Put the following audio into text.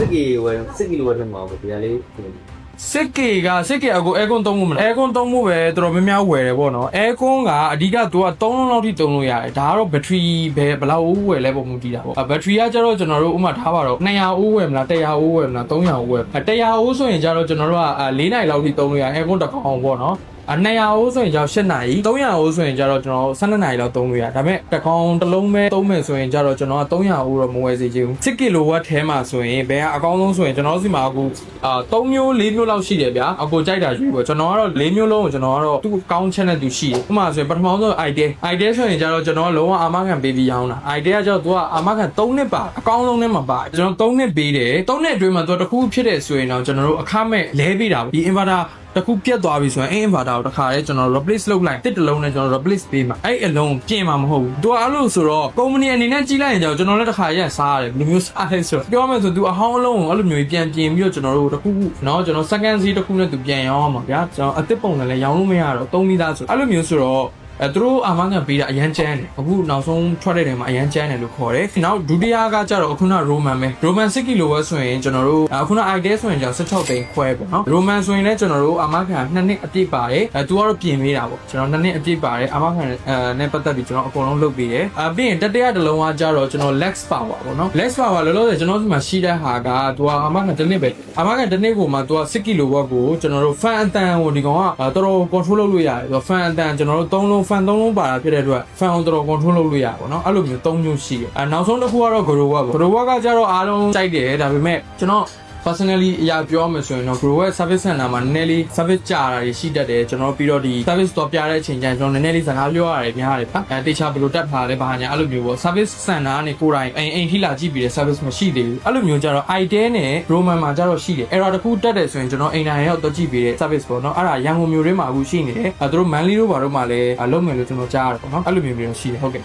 စစ်ကီဝယ်စစ်ကီလိုဝယ်ဖြစ်မှာပေါ့ဒီကလေးစစ်ကေကစစ်ကေအကိုအဲကွန်သုံးမှုမလားအဲကွန်သုံးမှုပဲတော်တော်များများဝယ်တယ်ပေါ့နော်အဲကွန်ကအဓိကသူက3လုံးလောက်ထိသုံးလို့ရတယ်ဒါကတော့ဘက်ထရီပဲဘယ်လောက်အိုးဝယ်လဲပုံမူတည်တာပေါ့ဘက်ထရီကကျတော့ကျွန်တော်တို့ဥမာထားပါတော့200အိုးဝယ်မလား100အိုးဝယ်မလား300အိုးဝယ်100အိုးဆိုရင်ကျတော့ကျွန်တော်တို့က4နိုင်လောက်ထိသုံးလို့ရအဲကွန်တစ်ကောင်ပေါ့နော်အ 200အိုးဆိုရင်ကျတော့8နာရီ300အိုးဆိုရင်ကျတော့ကျွန်တော်12နာရီလောက်သုံးလို့ရဒါပေမဲ့တစ်ကောင်တစ်လုံးပဲသုံးမယ်ဆိုရင်ကျတော့ကျွန်တော်က300အိုးတော့မဝယ်စေချင်ဘူး6ကီလိုဝတ်ထဲမှာဆိုရင်ဘယ်ကအကောင်းဆုံးဆိုရင်ကျွန်တော်တို့စီမှာအခုအာ3မျိုး4မျိုးလောက်ရှိတယ်ဗျာအကိုကြိုက်တာယူပေါ့ကျွန်တော်ကတော့4မျိုးလုံးကိုကျွန်တော်ကတော့သူ့ကောင်းချက်နဲ့သူရှိတယ်ဥပမာဆိုရင်ပထမဆုံး idea idea ဆိုရင်ကျတော့ကျွန်တော်ကလုံးဝအာမခံပေးပြီးရောင်းတာ idea ကကျတော့သူကအာမခံ3နှစ်ပါအကောင်းဆုံးနဲ့မှာပါကျွန်တော်3နှစ်ပေးတယ်3နှစ်အတွင်းမှာသူကတစ်ခုဖြစ်တယ်ဆိုရင်တော့ကျွန်တော်တို့အခမဲ့လဲပေးတာပေါ့ဒီ inverter တစ်ခုပြတ်သွားပြီဆိုရင်အဲ inverter ကိုတစ်ခါလေးကျွန်တော် replace လုပ်လိုက်တစ်တလုံးနဲ့ကျွန်တော် replace ပေးမှာအဲ့အလုံးပြင်မှာမဟုတ်ဘူးသူကအဲ့လိုဆိုတော့ company အနေနဲ့ကြီးလိုက်ရင်ကျွန်တော်လည်းတစ်ခါရက်စားရတယ်ဘယ်လိုမျိုးစားလဲဆိုတော့ပြောမယ်ဆိုသူအဟောင်းအလုံးကိုအဲ့လိုမျိုးပြန်ပြင်ပြီးတော့ကျွန်တော်တို့တစ်ခုခုเนาะကျွန်တော် second seat တစ်ခုနဲ့သူပြန်ရောင်းအောင်ပါဗျာကျွန်တော်အသစ်ပုံနဲ့လည်းရောင်းလို့မရတော့သုံးပြီးသားဆိုအဲ့လိုမျိုးဆိုတော့ အဲသူတို့အာမခံပေးတာအရန်ကျန်းတယ်အခုနောက်ဆုံးထွက်တဲ့နေမှာအရန်ကျန်းတယ်လို့ခေါ်တယ်နောက်ဒုတိယကကျတော့အခုန Roman ပဲ Roman 6ကီလိုပဲဆိုရင်ကျွန်တော်တို့အခုန idea ဆိုရင်ကျွန်တော်16သိန်းခွဲပေါ့နော် Roman ဆိုရင်လည်းကျွန်တော်တို့အာမခံ2နှစ်အပြည့်ပါတယ်အဲသူကတော့ပြင်ပေးတာပေါ့ကျွန်တော်2နှစ်အပြည့်ပါတယ်အာမခံအဲနဲ့ပတ်သက်ပြီးကျွန်တော်အကုန်လုံးလုပ်ပေးတယ်အပြီးရင်တတိယတစ်လုံးကကျတော့ကျွန်တော် Lex Power ပေါ့နော် Lex Power လောလောဆယ်ကျွန်တော်ဒီမှာရှိတဲ့ဟာကသူကအာမခံတစ်နှစ်ပဲအာမခံတစ်နှစ်ကိုမှသူက6ကီလိုဝတ်ကိုကျွန်တော်တို့ fan အတန်ကိုဒီကောင်ကတော်တော် control လုပ်လို့ရတယ်သူက fan အတန်ကျွန်တော်တို့3လုံး fan 3လုံးပါတာဖြစ်တဲ့အတွက် fan ကိုတော်တော် control လုပ်လို့ရပါတော့အဲ့လိုမျိုး3မျိုးရှိတယ်အဲနောက်ဆုံးတစ်ခုကတော့ Grow Up ပေါ့ Grow Up ကကျတော့အားလုံးကြိုက်တယ်ဒါပေမဲ့ကျွန်တော် personally အရာပြောမှဆိုရင်တော့ grow web service center မှာနည်းနည်းလေး service ကြာတာတွေရှိတတ်တယ်ကျွန်တော်ပြီးတော့ဒီ service တော့ပြတဲ့အချိန်ကျရင်ကျွန်တော်နည်းနည်းလေးစကားပြောရတယ်များရတယ်ဗျအဲတေချာဘယ်လိုတက်ထားလဲဘာညာအဲ့လိုမျိုးပေါ့ service center ကနေကိုယ်တိုင်အိမ်အိမ်ထိလာကြည့်ပြီးတဲ့ service မရှိသေးဘူးအဲ့လိုမျိုးကျတော့ idea နဲ့ roman မှာကျတော့ရှိတယ် error တစ်ခုတက်တယ်ဆိုရင်ကျွန်တော်အိမ်တိုင်းရောက်တော့ကြည့်ပြီးတဲ့ service ပေါ့နော်အဲ့ဒါရန်ကုန်မြို့ထဲမှာအခုရှိနေတယ်အဲသူတို့ manly တို့ဘာတို့မှလည်းလုပ်မယ်လို့ကျွန်တော်ကြားရတယ်ပေါ့နော်အဲ့လိုမျိုးမျိုးရှိတယ်ဟုတ်ကဲ့